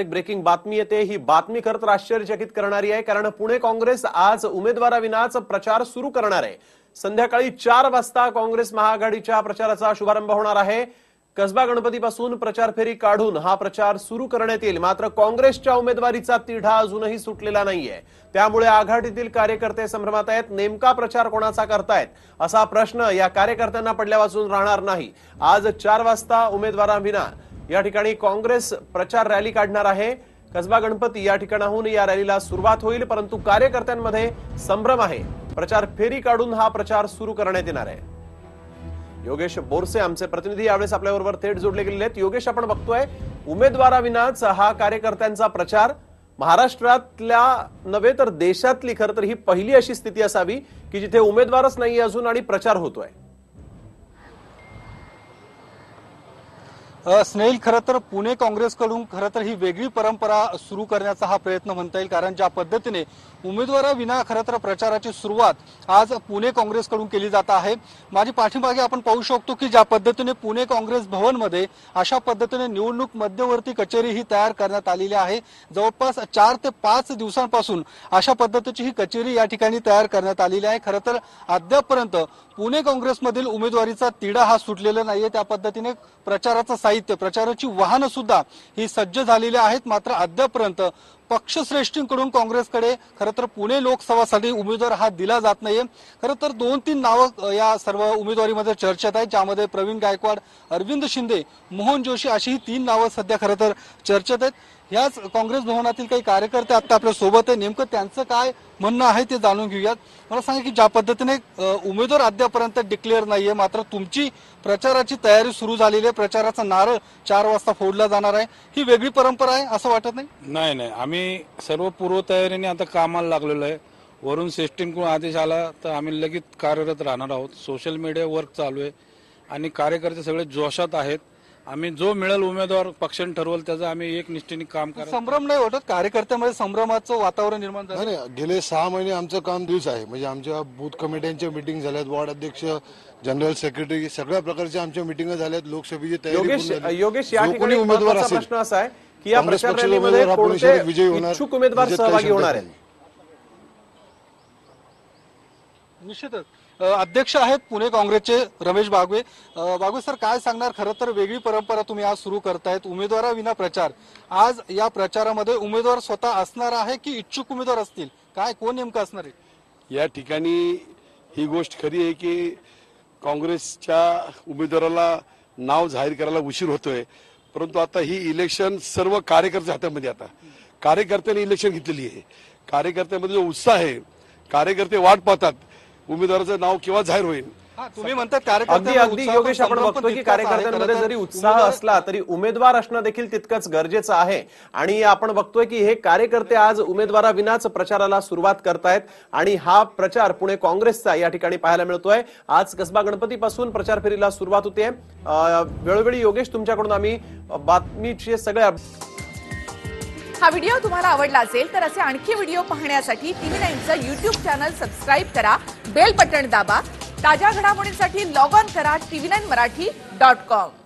एक ब्रेकिंग बातमी येते. ही बातमी खरं तर आश्चर्यचकित करणारी आहे कारण पुणे काँग्रेस आज उमेदवाराविनाच प्रचार सुरू करणार आहे. संध्याकाळी चार वाजता काँग्रेस महाआघाडीच्या प्रचाराचा शुभारंभ होणार आहे. कसबा गणपतीपासून प्रचार फेरी काढून हा प्रचार सुरू करण्यात येईल. मात्र काँग्रेसच्या उमेदवारीचा तिढा अजूनही सुटलेला नाहीये. त्यामुळे आघाडीतील कार्यकर्ते संभ्रमात आहेत. नेमका प्रचार कोणाचा करतायत? असा प्रश्न या कार्यकर्त्यांना पडल्या वाचून राहणार नाही. आज चार वाजता उमेदवारांविना या ठिकाणी काँग्रेस प्रचार रॅली काढणार आहे. कसबा गणपती या ठिकाणाहून या रॅलीला सुरुवात होईल परंतु कार्यकर्त्यांमध्ये संभ्रम आहे. प्रचार फेरी काढून हा प्रचार सुरू करण्यात येणार आहे. योगेश बोरसे आमचे प्रतिनिधी यावेळेस आपल्याबरोबर थेट जोडले गेलेले आहेत. योगेश आपण बघतोय उमेदवाराविनाच हा कार्यकर्त्यांचा प्रचार महाराष्ट्रातल्या नव्हे तर देशातली खरं तर ही पहिली अशी स्थिती असावी की जिथे उमेदवारच नाही अजून आणि प्रचार होतोय. स्नेहिल खरं तर पुणे काँग्रेसकडून खरं तर ही वेगळी परंपरा सुरू करण्याचा हा प्रयत्न म्हणता येईल कारण ज्या पद्धतीने उमेदवाराविना खरं तर प्रचाराची सुरुवात आज पुणे काँग्रेसकडून केली जात आहे. माझी पाठीमागे आपण पाहू शकतो की ज्या पद्धतीने पुणे काँग्रेस भवनमध्ये अशा पद्धतीने निवडणूक मध्यवर्ती कचेरी ही तयार करण्यात आलेली आहे. जवळपास चार ते पाच दिवसांपासून अशा पद्धतीची ही कचेरी या ठिकाणी तयार करण्यात आलेली आहे. खरं तर अद्यापपर्यंत पुणे काँग्रेसमधील उमेदवारीचा तिढा हा सुटलेला नाहीये. त्या पद्धतीने प्रचाराचं साहित्य प्रचाराची वाहनं सुद्धा ही सज्ज झालेली आहेत. मात्र अद्यापर्यंत पक्षश्रेष्ठींकडून काँग्रेसकडे खरं तर पुणे लोकसभासाठी उमेदवार हा दिला जात नाहीये. खरं तर दोन तीन नावं या सर्व उमेदवारीमध्ये चर्चेत आहेत ज्यामध्ये प्रवीण गायकवाड अरविंद शिंदे मोहन जोशी अशी ही तीन नावं सध्या खरं तर चर्चेत आहेत. ह्याच काँग्रेस भवनातील काही कार्यकर्ते आता आपल्यासोबत आहे नेमकं त्यांचं काय म्हणणं आहे ते जाणून घेऊयात. मला सांगा की ज्या पद्धतीने उमेदवार उमेदवार अद्यापर्यंत डिक्लेअर नाहीये. मात्र तुमची प्रचाराची तयारी सुरू झालेली आहे. प्रचाराचा नारळ चार वाजता फोडला जाणार आहे. ही वेगळी परंपरा आहे असं वाटत नाही? नाही नाही. आम्ही सर्व पूर्वतयारीने आता कामाला लागलेलो आहे. वरून सिस्टीमकडून आदेश आला तर आम्ही लगेच कार्यरत राहणार आहोत. सोशल मीडिया वर्क चालू आहे. आणि कार्यकर्ते सगळे जोशात आहेत. आम्ही जो मिळेल उमेदवार पक्षाने ठरवल त्याचं आम्ही एक निष्ठेने काम करा. संभ्रम नाही वाटत? कार्यकर्त्यामध्ये संभ्रमाचं वातावरण निर्माण झालं? नाही गेले सहा महिने आमचं काम दिवस आहे. म्हणजे आमच्या बूथ कमिट्यांच्या मिटिंग झाल्यात वॉर्ड अध्यक्ष जनरल सेक्रेटरी सगळ्या प्रकारच्या आमच्या मिटिंग झाल्यात. लोकसभेची तयारी योगेश पूर्ण झाली. योगेश या ठिकाणी कोणी उमेदवार प्रश्न असा आहे की या प्रचार रॅलीमध्ये कोणते निश्चित विजयी होणार. इच्छुक उमेदवार सहभागी होणार आहेत? नाही. निश्चितच. अध्यक्ष आहेत पुणे काँग्रेसचे रमेश बागवे. बागवे सर काय सांगणार? खरं तर वेगळी परंपरा तुम्ही आज सुरू करतायत उमेदवाराविना प्रचार. आज या प्रचारामध्ये उमेदवार स्वतः असणार आहे की इच्छुक उमेदवार असतील? काय कोण नेमकं असणार आहे? या ठिकाणी ही गोष्ट खरी आहे की काँग्रेसच्या उमेदवाराला नाव जाहीर करायला उशीर होतोय. परंतु आता ही इलेक्शन सर्व कार्यकर्त्या हातामध्ये आता. कार्यकर्त्यांनी इलेक्शन घेतलेली आहे. कार्यकर्त्यामध्ये जो उत्साह आहे कार्यकर्ते वाट पाहतात. उमेदवाराचं नाव केव्हा जाहीर होईल. हा, तुम्ही म्हणतात अगदी अगदी योगेश पण आपण बघतोय की. कार्यकर्त्यांमध्ये जरी उत्साह असला तरी उमेदवार असणं देखील तितकंच गरजेचं आहे. आणि आपण बघतोय की हे कार्यकर्ते आज उमेदवाराविनाच प्रचाराला सुरुवात करतायत आणि हा प्रचार पुणे काँग्रेसचा या ठिकाणी पाहायला मिळतोय. आज कसबा गणपतीपासून प्रचार फेरीला सुरुवात होते. वेळोवेळी योगेश तुमच्याकडून आम्ही बातमीचे सगळ्या हा व्हिडिओ तुम्हाला आवडला असेल तर असे आणखी व्हिडिओ पाहण्यासाठी टीव्ही नाईनचं युट्यूब चॅनल सबस्क्राईब करा. बेल बटण दाबा. ताज्या घडामोडींसाठी लॉग ऑन करा TV nine Marathi dot com